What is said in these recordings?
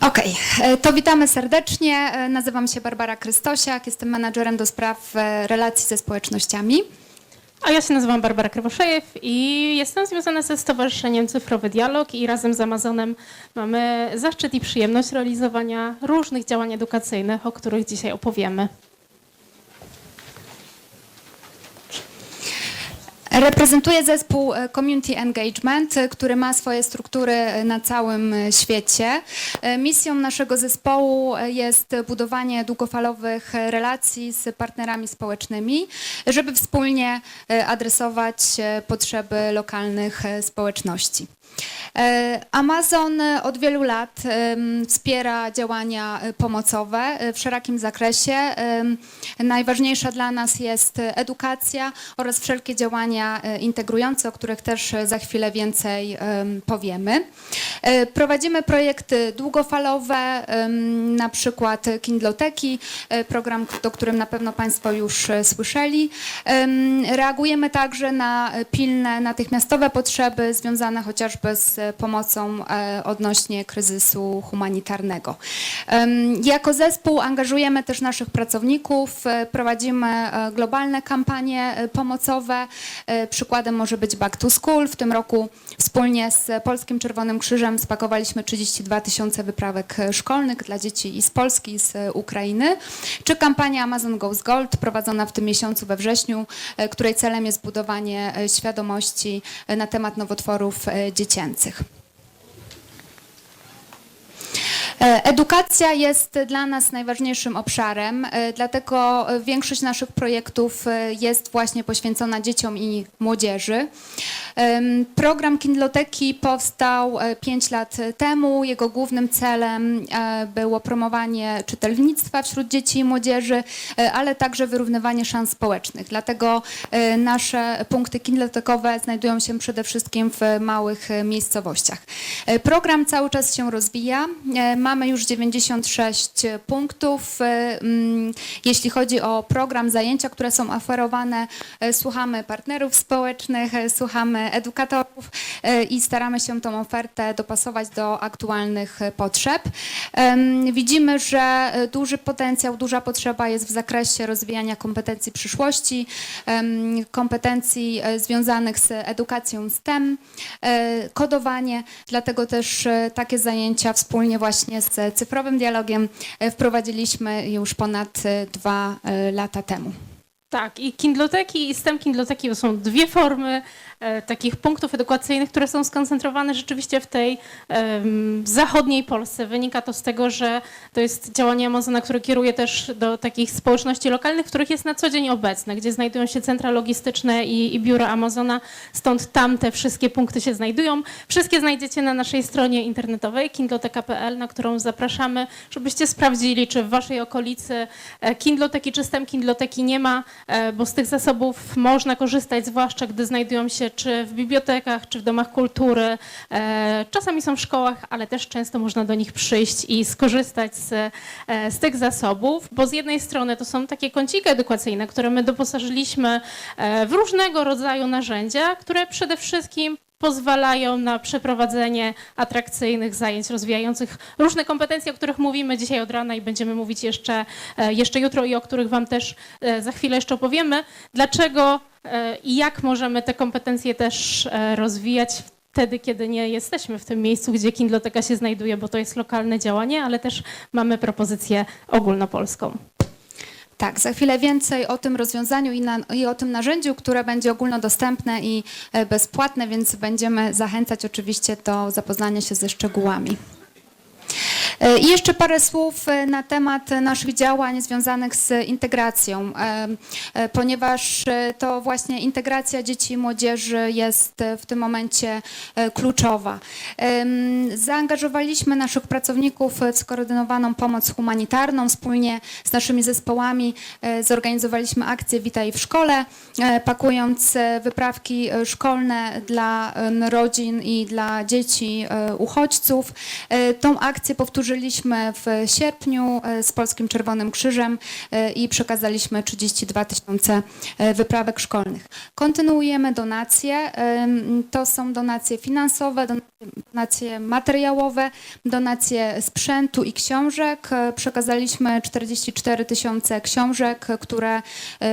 Okej, e, to witamy serdecznie. E, Nazywam się Barbara Krystosiak, jestem menadżerem do spraw e, relacji ze społecznościami. A ja się nazywam Barbara Krywoszejew i jestem związana ze Stowarzyszeniem Cyfrowy Dialog i razem z Amazonem mamy zaszczyt i przyjemność realizowania różnych działań edukacyjnych, o których dzisiaj opowiemy. Reprezentuję zespół e, Community Engagement, e, który ma swoje struktury e, na całym świecie. Misją naszego zespołu jest budowanie długofalowych relacji z partnerami społecznymi, żeby wspólnie adresować potrzeby lokalnych społeczności. E, Amazon e, od wielu lat wspiera działania e, pomocowe w szerokim zakresie. Najważniejsza dla nas jest edukacja oraz wszelkie działania integrujące, o których też za chwilę więcej em, powiemy. Prowadzimy projekty długofalowe, na przykład Kindloteki, program, do którym na pewno Państwo już słyszeli. Em, Reagujemy także na pilne, natychmiastowe potrzeby związane chociażby z e, pomocą e, odnośnie kryzysu humanitarnego. Jako zespół angażujemy też naszych pracowników, e, prowadzimy globalne kampanie pomocowe. Przykładem może być Back to School. W tym roku wspólnie z Polskim Czerwonym Krzyżem spakowaliśmy 32 tysiące wyprawek szkolnych dla dzieci i z Polski, i z Ukrainy. Czy kampania Amazon Goes Gold prowadzona w tym miesiącu we wrześniu, której celem jest budowanie świadomości na temat nowotworów e, dziecięcych. Edukacja jest dla nas najważniejszym obszarem, e, dlatego większość naszych projektów e, jest właśnie poświęcona dzieciom i młodzieży. Program Kindloteki powstał 5 lat temu. Jego głównym celem e, było promowanie czytelnictwa wśród dzieci i młodzieży, e, ale także wyrównywanie szans społecznych. Dlatego e, nasze punkty kindlotekowe znajdują się przede wszystkim w małych e, miejscowościach. E, Program cały czas się rozwija. Mamy już 96 punktów. E, mm, Jeśli chodzi o program, zajęcia, które są oferowane, e, słuchamy partnerów społecznych, e, słuchamy edukatorów i staramy się tą ofertę dopasować do aktualnych potrzeb. Widzimy, że duży potencjał, duża potrzeba jest w zakresie rozwijania kompetencji przyszłości, kompetencji związanych z edukacją STEM, kodowanie, dlatego też takie zajęcia wspólnie właśnie z cyfrowym dialogiem e, wprowadziliśmy już ponad e, dwa e, lata temu. Tak, i Kindloteki i STEM Kindloteki to są dwie formy e, takich punktów edukacyjnych, które są skoncentrowane rzeczywiście w tej em, zachodniej Polsce. Wynika to z tego, że to jest działanie Amazona, które kieruje też do takich społeczności lokalnych, w których jest na co dzień obecne, gdzie znajdują się centra logistyczne i, i biura Amazona, stąd tam te wszystkie punkty się znajdują. Wszystkie znajdziecie na naszej stronie internetowej kindloteka.pl, na którą zapraszamy, żebyście sprawdzili, czy w waszej okolicy e, Kindloteki czy STEM Kindloteki nie ma, e, bo z tych zasobów można korzystać, zwłaszcza gdy znajdują się czy w bibliotekach, czy w domach kultury. E, Czasami są w szkołach, ale też często można do nich przyjść i skorzystać z, e, z tych zasobów, bo z jednej strony to są takie kąciki edukacyjne, które my doposażyliśmy e, w różnego rodzaju narzędzia, które przede wszystkim pozwalają na przeprowadzenie atrakcyjnych zajęć rozwijających różne kompetencje, o których mówimy dzisiaj od rana i będziemy mówić jeszcze, e, jeszcze jutro i o których Wam też e, za chwilę jeszcze opowiemy. Dlaczego e, i jak możemy te kompetencje też rozwijać wtedy, kiedy nie jesteśmy w tym miejscu, gdzie Kindloteka się znajduje, bo to jest lokalne działanie, ale też mamy propozycję ogólnopolską. Tak, za chwilę więcej o tym rozwiązaniu i, na, i o tym narzędziu, które będzie ogólnodostępne i e, bezpłatne, więc będziemy zachęcać oczywiście do zapoznania się ze szczegółami. E, I jeszcze parę słów e, na temat naszych działań związanych z integracją, e, ponieważ to właśnie integracja dzieci i młodzieży jest w tym momencie kluczowa. Zaangażowaliśmy naszych pracowników w skoordynowaną pomoc humanitarną. Wspólnie z naszymi zespołami zorganizowaliśmy akcję Witaj w szkole, pakując wyprawki szkolne dla rodzin i dla dzieci uchodźców. Tą akcję powtórzyliśmy Powtórzyliśmy w sierpniu e, z Polskim Czerwonym Krzyżem e, i przekazaliśmy 32 tysiące e, wyprawek szkolnych. Kontynuujemy donacje. To są donacje finansowe, donacje- materiałowe, donacje sprzętu i książek. Przekazaliśmy 44 tysiące książek, które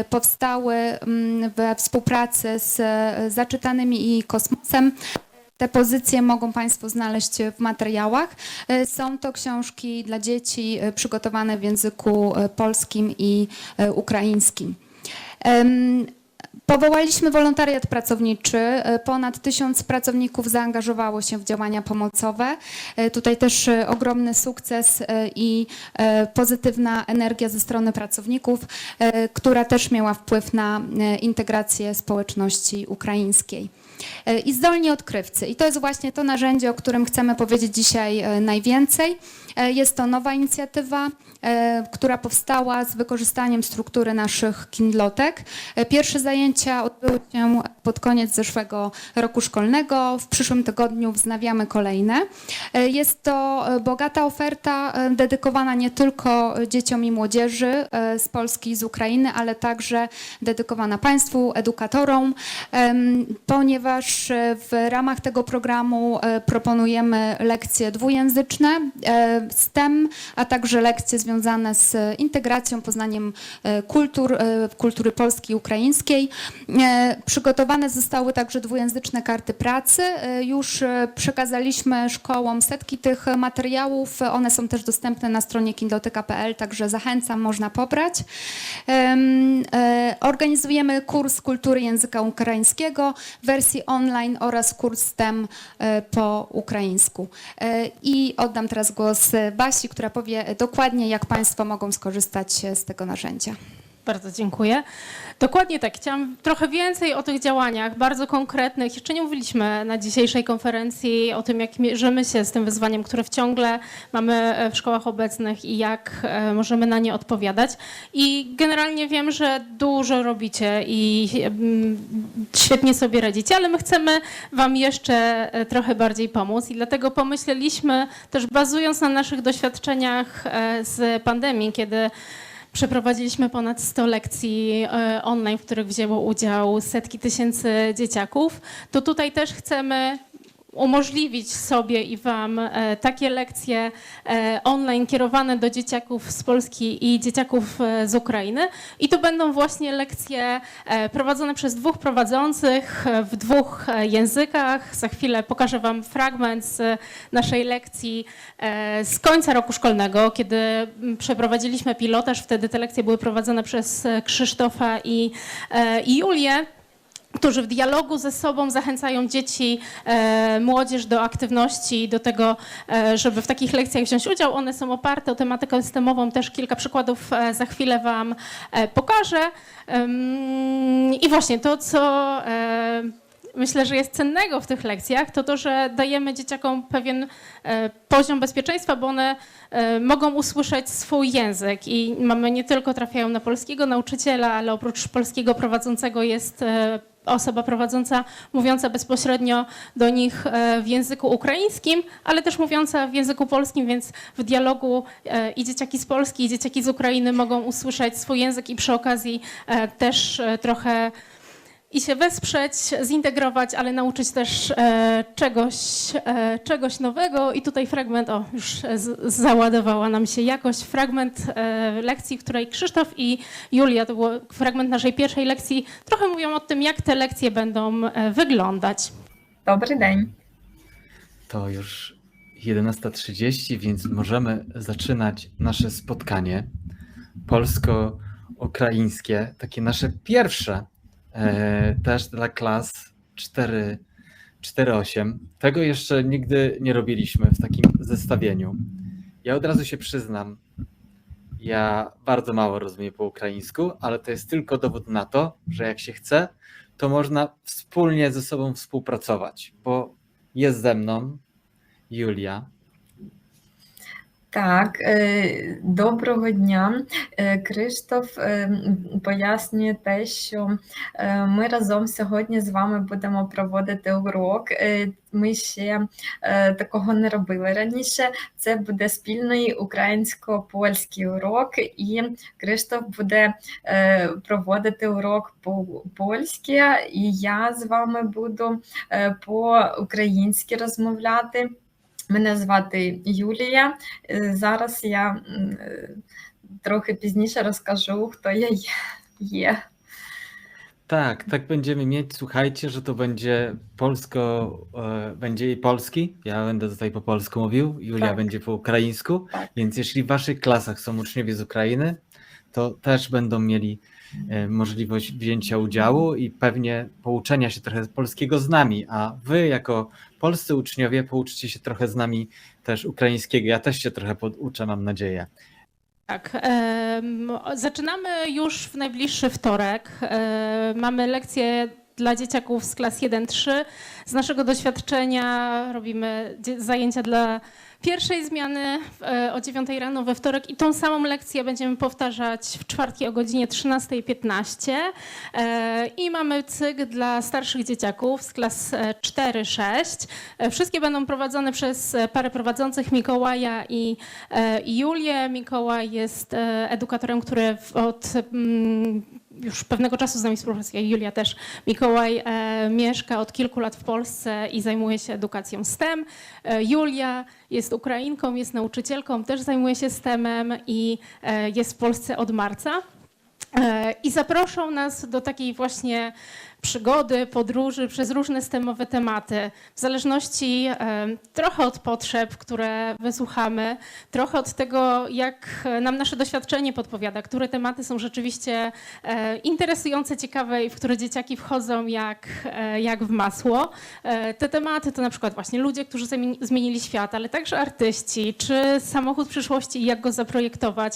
powstały mm, we współpracy z Zaczytanymi i Kosmosem. Te pozycje mogą Państwo znaleźć w materiałach. E, Są to książki dla dzieci e, przygotowane w języku e, polskim i ukraińskim. Powołaliśmy wolontariat pracowniczy. Ponad tysiąc pracowników zaangażowało się w działania pomocowe. Tutaj też ogromny sukces i pozytywna energia ze strony pracowników, która też miała wpływ na integrację społeczności ukraińskiej. E, I zdolni odkrywcy. I to jest właśnie to narzędzie, o którym chcemy powiedzieć dzisiaj e, najwięcej. E, Jest to nowa inicjatywa, która powstała z wykorzystaniem struktury naszych kindlotek. E, Pierwsze zajęcia odbyły się pod koniec zeszłego roku szkolnego. W przyszłym tygodniu wznawiamy kolejne. E, Jest to e, bogata oferta e, dedykowana nie tylko dzieciom i młodzieży e, z Polski i z Ukrainy, ale także dedykowana Państwu, edukatorom, ponieważ e, w ramach tego programu e, proponujemy lekcje dwujęzyczne, e, STEM, a także lekcje związane z integracją, poznaniem e, kultur, e, kultury polskiej i ukraińskiej. E, Przygotowane zostały także dwujęzyczne karty pracy. E, Już e, przekazaliśmy szkołom setki tych materiałów. One są też dostępne na stronie kindoteka.pl, także zachęcam, można pobrać. Em, e, Organizujemy kurs kultury języka ukraińskiego w wersji online oraz kurs STEM e, po ukraińsku. E, I oddam teraz głos e, Basi, która powie dokładnie, jak Państwo mogą skorzystać z tego narzędzia. Bardzo dziękuję. Dokładnie tak. Chciałam trochę więcej o tych działaniach, bardzo konkretnych. Jeszcze nie mówiliśmy na dzisiejszej konferencji o tym, jak mierzymy się z tym wyzwaniem, które wciągle mamy e, w szkołach obecnych i jak e, możemy na nie odpowiadać. I generalnie wiem, że dużo robicie i świetnie sobie radzicie, ale my chcemy Wam jeszcze e, trochę bardziej pomóc i dlatego pomyśleliśmy, też bazując na naszych doświadczeniach z pandemii, kiedy Przeprowadziliśmy ponad 100 lekcji e, online, w których wzięło udział setki tysięcy dzieciaków. To tutaj też chcemy umożliwić sobie i Wam e, takie lekcje e, online kierowane do dzieciaków z Polski i dzieciaków e, z Ukrainy. I to będą właśnie lekcje prowadzone przez dwóch prowadzących w dwóch językach. Za chwilę pokażę Wam fragment z naszej lekcji z końca roku szkolnego, kiedy przeprowadziliśmy pilotaż. Wtedy te lekcje były prowadzone przez Krzysztofa i, i Julię którzy w dialogu ze sobą zachęcają dzieci, e, młodzież do aktywności, do tego, e, żeby w takich lekcjach wziąć udział. One są oparte o tematykę systemową, też kilka przykładów e, za chwilę Wam e, pokażę. I właśnie to, co e, myślę, że jest cennego w tych lekcjach, to to, że dajemy dzieciakom pewien e, poziom bezpieczeństwa, bo one mogą usłyszeć swój język i mamy nie tylko trafiają na polskiego nauczyciela, ale oprócz polskiego prowadzącego jest osoba prowadząca mówiąca bezpośrednio do nich e, w języku ukraińskim, ale też mówiąca w języku polskim, więc w dialogu e, i dzieciaki z Polski, i dzieciaki z Ukrainy mogą usłyszeć swój język i przy okazji e, też trochę i się wesprzeć, zintegrować, ale nauczyć też e, czegoś, e, czegoś nowego. I tutaj fragment, o, już e, załadowała nam się jakość, fragment lekcji, w której Krzysztof i Julia, to był fragment naszej pierwszej lekcji, trochę mówią o tym, jak te lekcje będą wyglądać. Dobry dzień. To już 11.30, więc możemy zaczynać nasze spotkanie polsko-ukraińskie, takie nasze pierwsze też dla klas 4, 4-8. Tego jeszcze nigdy nie robiliśmy w takim zestawieniu. Ja od razu się przyznam, ja bardzo mało rozumiem po ukraińsku, ale to jest tylko dowód na to, że jak się chce, to można wspólnie ze sobą współpracować, bo jest ze mną Julia. Так, е, доброго дня. Е, Криштоф е, пояснює те, що ми разом сьогодні з вами будемо проводити урок. Ми ще такого не робили раніше. Це буде спільний українсько-польський урок, і Криштоф буде проводити урок по-польськи, і я з вами буду по-українськи розмовляти. Мене звати Юлія. Е, Зараз я м, е, трохи пізніше rozkażу, kto ja je- je. Tak, tak będziemy mieć. Słuchajcie, że to będzie polsko, e, będzie i polski. Ja będę tutaj po polsku mówił, Julia Tak. będzie po ukraińsku. Tak. Więc jeśli w waszych klasach są uczniowie z Ukrainy, to też będą mieli e, możliwość wzięcia udziału i pewnie pouczenia się trochę polskiego z nami, a wy jako polscy uczniowie pouczcie się trochę z nami też ukraińskiego. Ja też się trochę poduczę, mam nadzieję. Tak, zaczynamy już w najbliższy wtorek. E, Mamy lekcje dla dzieciaków z klas 1-3. Z naszego doświadczenia robimy zajęcia dla pierwszej zmiany e, o 9 rano we wtorek i tą samą lekcję będziemy powtarzać w czwartki o godzinie 13.15. E, I mamy cykl dla starszych dzieciaków z klas e, 4-6. E, Wszystkie będą prowadzone przez parę prowadzących Mikołaja i Julię. Mikołaj jest edukatorem, który od mm, już pewnego czasu z nami współpracuje. Julia też. Mikołaj e, mieszka od kilku lat w Polsce i zajmuje się edukacją STEM. E, Julia jest Ukrainką, jest nauczycielką, też zajmuje się STEM-em i e, jest w Polsce od marca. E, I zaproszą nas do takiej właśnie przygody, podróży przez różne stemowe tematy, w zależności trochę od potrzeb, które wysłuchamy, trochę od tego, jak e, nam nasze doświadczenie podpowiada, które tematy są rzeczywiście e, interesujące, ciekawe i w które dzieciaki wchodzą jak, e, jak w masło. Te tematy to na przykład właśnie ludzie, którzy zmienili świat, ale także artyści, czy samochód przyszłości i jak go zaprojektować,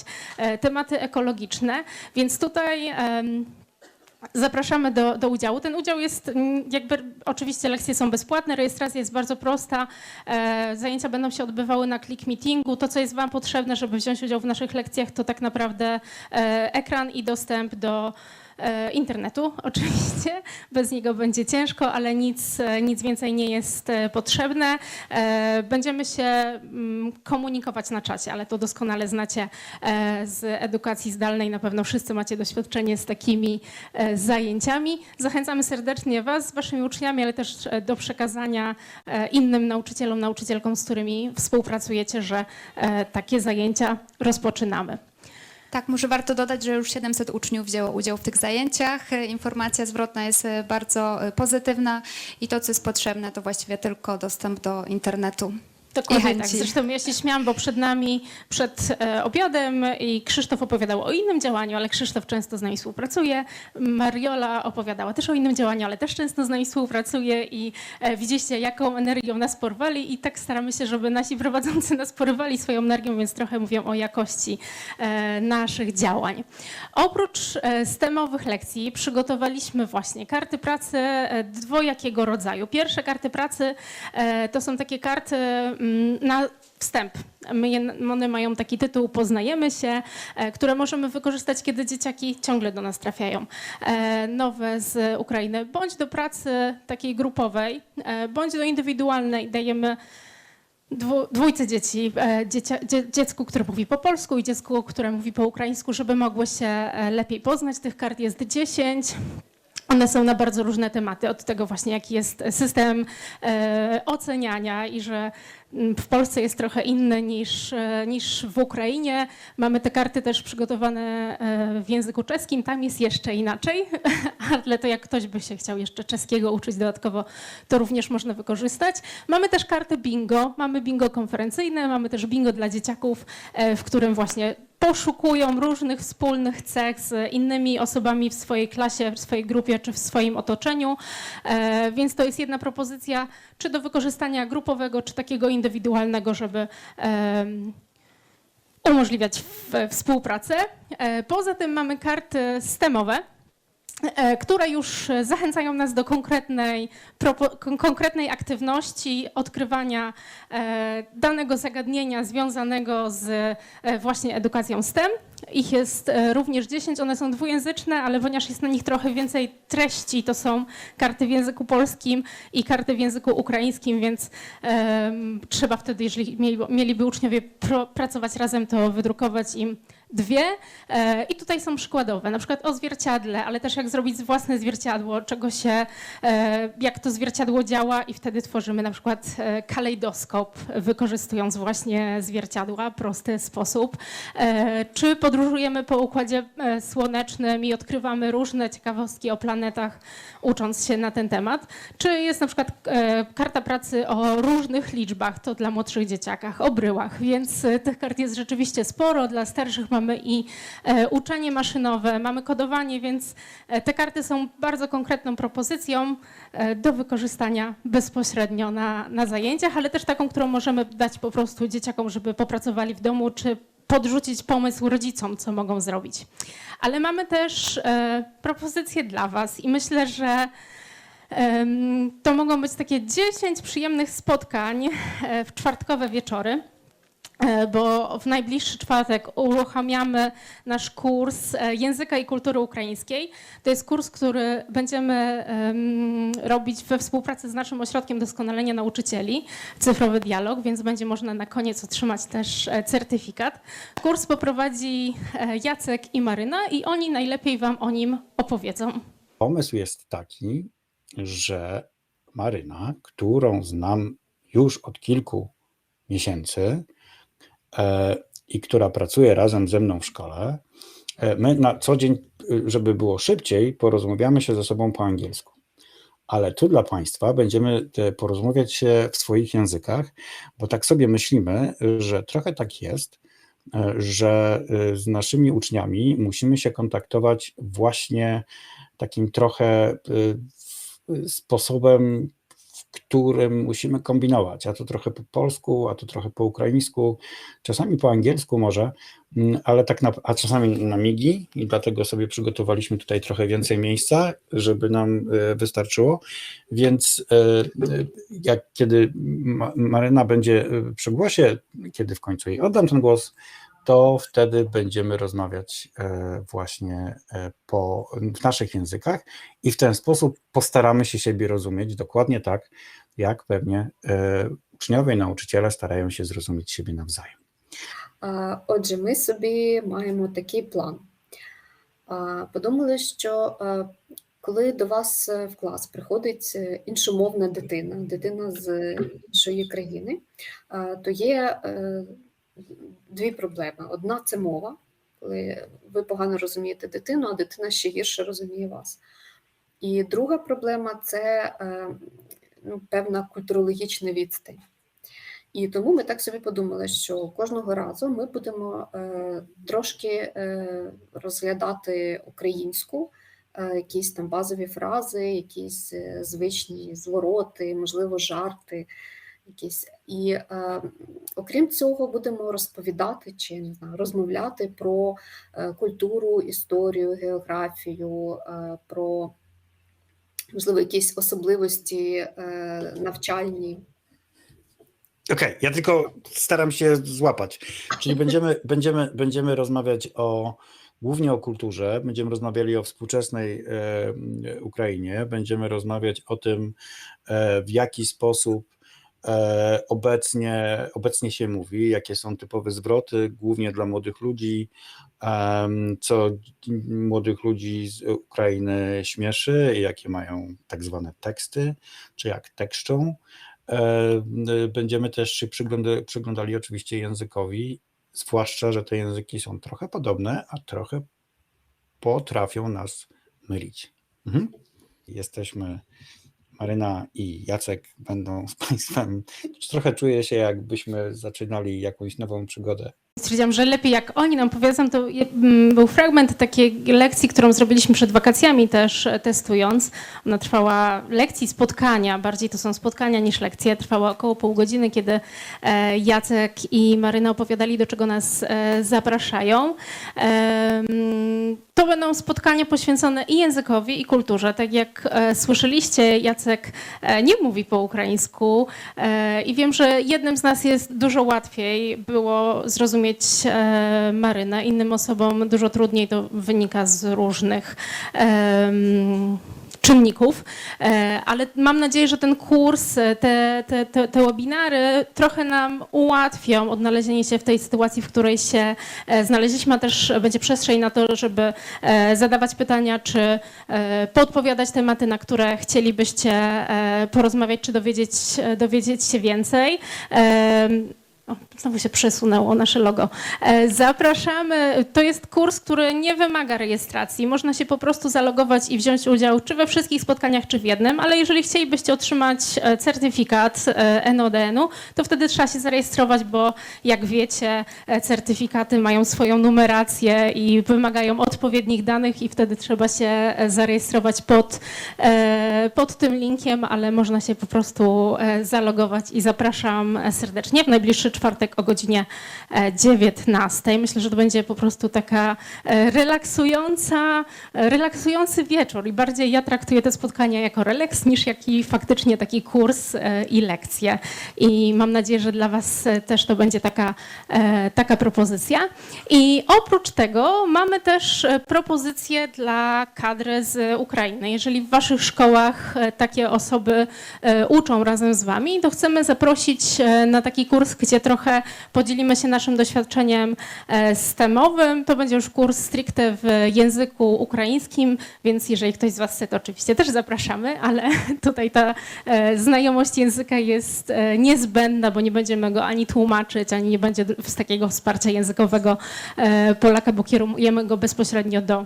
tematy ekologiczne. Więc tutaj Zapraszamy do, do udziału. Ten udział jest, mm, jakby oczywiście lekcje są bezpłatne, rejestracja jest bardzo prosta. E, zajęcia będą się odbywały na click meetingu. To, co jest Wam potrzebne, żeby wziąć udział w naszych lekcjach, to tak naprawdę e, ekran i dostęp do internetu. Oczywiście bez niego będzie ciężko, ale nic, e, nic więcej nie jest e, potrzebne. E, Będziemy się mm, komunikować na czacie, ale to doskonale znacie e, z edukacji zdalnej. Na pewno wszyscy macie doświadczenie z takimi e, zajęciami. Zachęcamy serdecznie Was z Waszymi uczniami, ale też e, do przekazania e, innym nauczycielom, nauczycielkom, z którymi współpracujecie, że e, takie zajęcia rozpoczynamy. Tak, może warto dodać, że już 700 uczniów wzięło udział w tych zajęciach. E, Informacja zwrotna jest e, bardzo e, pozytywna i to, co jest potrzebne, to właściwie tylko dostęp do internetu. Dokładnie tak. Zresztą ja się śmiałam, bo przed nami, przed e, obiadem i Krzysztof opowiadał o innym działaniu, ale Krzysztof często z nami współpracuje. Mariola opowiadała też o innym działaniu, ale też często z nami współpracuje i e, widzieliście, jaką energią nas porwali i tak staramy się, żeby nasi prowadzący nas porwali swoją energią, więc trochę mówią o jakości e, naszych działań. Oprócz e, stemowych lekcji przygotowaliśmy właśnie karty pracy e, dwojakiego rodzaju. Pierwsze karty pracy e, to są takie karty na wstęp. My one mają taki tytuł Poznajemy się, e, które możemy wykorzystać, kiedy dzieciaki ciągle do nas trafiają. E, Nowe z Ukrainy, bądź do pracy takiej grupowej, e, bądź do indywidualnej. Dajemy dwójce dzieci, dziecku, które mówi po polsku i dziecku, które mówi po ukraińsku, żeby mogły się lepiej poznać. Tych kart jest 10. One są na bardzo różne tematy, od tego właśnie jaki jest system oceniania i że mm, w Polsce jest trochę inny niż, e, niż w Ukrainie. Mamy te karty też przygotowane e, w języku czeskim, tam jest jeszcze inaczej, ale to jak ktoś by się chciał jeszcze czeskiego uczyć dodatkowo, to również można wykorzystać. Mamy też kartę bingo, mamy bingo konferencyjne, mamy też bingo dla dzieciaków, e, w którym właśnie poszukują różnych wspólnych cech z innymi osobami w swojej klasie, w swojej grupie czy w swoim otoczeniu. Więc to jest jedna propozycja, czy do wykorzystania grupowego, czy takiego indywidualnego, żeby umożliwiać współpracę. E, Poza tym mamy karty stemowe. E, które już e, zachęcają nas do konkretnej, konkretnej aktywności, odkrywania e, danego zagadnienia związanego z właśnie edukacją STEM. Ich jest również 10, one są dwujęzyczne, ale ponieważ jest na nich trochę więcej treści, to są karty w języku polskim i karty w języku ukraińskim, więc trzeba wtedy, jeżeli mieli, mieliby uczniowie pracować razem, to wydrukować im dwie. E, I tutaj są przykładowe, na przykład o zwierciadle, ale też jak zrobić własne zwierciadło, czego się, e, jak to zwierciadło działa i wtedy tworzymy na przykład e, kalejdoskop, wykorzystując właśnie zwierciadła, prosty sposób. Czy podróżujemy po Układzie Słonecznym i odkrywamy różne ciekawostki o planetach, ucząc się na ten temat. Czy jest na przykład karta pracy o różnych liczbach, to dla młodszych dzieciakach, o bryłach, więc tych kart jest rzeczywiście sporo. Dla starszych mamy i e, uczenie maszynowe, mamy kodowanie, więc e, te karty są bardzo konkretną propozycją e, do wykorzystania bezpośrednio na, na zajęciach, ale też taką, którą możemy dać po prostu dzieciakom, żeby popracowali w domu, czy podrzucić pomysł rodzicom, co mogą zrobić. Ale mamy też propozycje dla Was i myślę, że to mogą być takie 10 przyjemnych spotkań w czwartkowe wieczory. E, Bo w najbliższy czwartek uruchamiamy nasz kurs e, języka i kultury ukraińskiej. To jest kurs, który będziemy em, robić we współpracy z naszym ośrodkiem doskonalenia nauczycieli, cyfrowy dialog, więc będzie można na koniec otrzymać też e, certyfikat. Kurs poprowadzi Jacek i Maryna i oni najlepiej Wam o nim opowiedzą. Pomysł jest taki, że Maryna, którą znam już od kilku miesięcy i która pracuje razem ze mną w szkole, e, my na co dzień, y, żeby było szybciej, porozmawiamy się ze sobą po angielsku. Ale tu dla Państwa będziemy porozmawiać się w swoich językach, bo tak sobie myślimy, że trochę tak jest, e, że y, z naszymi uczniami musimy się kontaktować właśnie takim trochę y, sposobem, którym musimy kombinować, a to trochę po polsku, a to trochę po ukraińsku, czasami po angielsku może, mm, ale tak na, a czasami na migi i dlatego sobie przygotowaliśmy tutaj trochę więcej miejsca, żeby nam y, wystarczyło, więc y, y, jak kiedy Ma- Maryna będzie przy głosie, kiedy w końcu jej oddam ten głos, to wtedy będziemy rozmawiać e, właśnie e, po, w naszych językach i w ten sposób postaramy się siebie rozumieć dokładnie tak, jak pewnie e, uczniowie i nauczyciele starają się zrozumieć siebie nawzajem. А, Отже, ми собі маємо такий план. А, Подумали, що а, коли до вас е, в клас приходить е, іншомовна дитина, дитина з іншої країни, а, то є е, дві проблеми. Одна це мова, коли ви погано розумієте дитину, а дитина ще гірше розуміє вас. І друга проблема це е, ну, певна культурологічна відстань. І тому ми так собі подумали, що кожного разу ми будемо е, трошки е, розглядати українську, е, якісь там базові фрази, якісь е, звичні звороти, можливо, жарти. Якісь. І е, окрім цього, будемо розповідати чи не знаю, розмовляти про е, культуру, історію, географію, е, про можливо якісь особливості е, навчальні. Okej, ja tylko staram się złapać. Czyli będziemy, będziemy, będziemy rozmawiać o głównie o kulturze, będziemy rozmawiali o współczesnej e, Ukrainie, będziemy rozmawiać o tym, e, w jaki sposób e, obecnie, obecnie się mówi, jakie są typowe zwroty, głównie dla młodych ludzi, co młodych ludzi z Ukrainy śmieszy, jakie mają tak zwane teksty, czy jak tekszczą. E, Będziemy też się przygląda- przyglądali oczywiście językowi, zwłaszcza, że te języki są trochę podobne, a trochę potrafią nas mylić. Mhm. Jesteśmy, Maryna i Jacek będą z Państwem. Trochę czuję się, jakbyśmy zaczynali jakąś nową przygodę Stwierdziłam, że lepiej jak oni nam powiedzą, to mm, był fragment takiej lekcji, którą zrobiliśmy przed wakacjami też e, testując. Ona trwała lekcji, spotkania, bardziej to są spotkania niż lekcje. Trwała około pół godziny, kiedy e, Jacek i Maryna opowiadali, do czego nas e, zapraszają. To będą spotkania poświęcone i językowi, i kulturze. Tak jak słyszeliście, Jacek nie mówi po ukraińsku i wiem, że jednym z nas jest dużo łatwiej było zrozumieć e, Marynę, innym osobom dużo trudniej to wynika z różnych czynników, E, ale mam nadzieję, że ten kurs, e, te, te, te, te webinary trochę nam ułatwią odnalezienie się w tej sytuacji, w której się znaleźliśmy, a też będzie przestrzeń na to, żeby zadawać pytania, czy podpowiadać tematy, na które chcielibyście porozmawiać, czy dowiedzieć, dowiedzieć się więcej. Znowu się przesunęło nasze logo. E, Zapraszamy. To jest kurs, który nie wymaga rejestracji. Można się po prostu zalogować i wziąć udział czy we wszystkich spotkaniach, czy w jednym, ale jeżeli chcielibyście otrzymać e, certyfikat e, NODN-u, to wtedy trzeba się zarejestrować, bo jak wiecie, certyfikaty mają swoją numerację i wymagają odpowiednich danych i wtedy trzeba się zarejestrować pod, pod tym linkiem, ale można się po prostu zalogować i zapraszam serdecznie w najbliższy czwartek o godzinie e, 19. Myślę, że to będzie po prostu taka e, relaksująca, e, relaksujący wieczór i bardziej ja traktuję te spotkania jako relaks niż jaki faktycznie taki kurs e, i lekcje. I mam nadzieję, że dla Was e, też to będzie taka, e, taka propozycja. I oprócz tego mamy też e, propozycje dla kadry z Ukrainy. Jeżeli w Waszych szkołach e, takie osoby e, uczą razem z Wami, to chcemy zaprosić e, na taki kurs, gdzie trochę podzielimy się naszym doświadczeniem e, STEMowym. To będzie już kurs stricte w języku ukraińskim, więc jeżeli ktoś z Was chce, to oczywiście też zapraszamy, ale tutaj ta e, znajomość języka jest e, niezbędna, bo nie będziemy go ani tłumaczyć, ani nie będzie z takiego wsparcia językowego Polaka, bo kierujemy go bezpośrednio do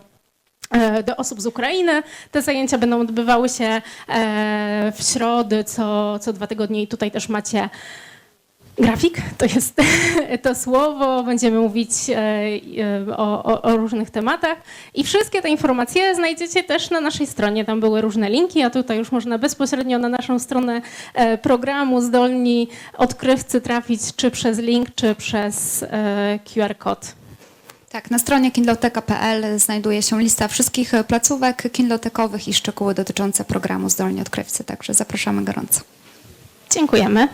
do osób z Ukrainy. Te zajęcia będą odbywały się w środy co, co dwa tygodnie i tutaj też macie grafik, to jest to słowo. Będziemy mówić e, e, o, o, o różnych tematach i wszystkie te informacje znajdziecie też na naszej stronie. Tam były różne linki, a tutaj już można bezpośrednio na naszą stronę e, programu zdolni odkrywcy trafić czy przez link, czy przez QR kod. Tak, na stronie kindloteka.pl znajduje się lista wszystkich placówek kindlotekowych i szczegóły dotyczące programu Zdolni Odkrywcy, także zapraszamy gorąco. Dziękujemy.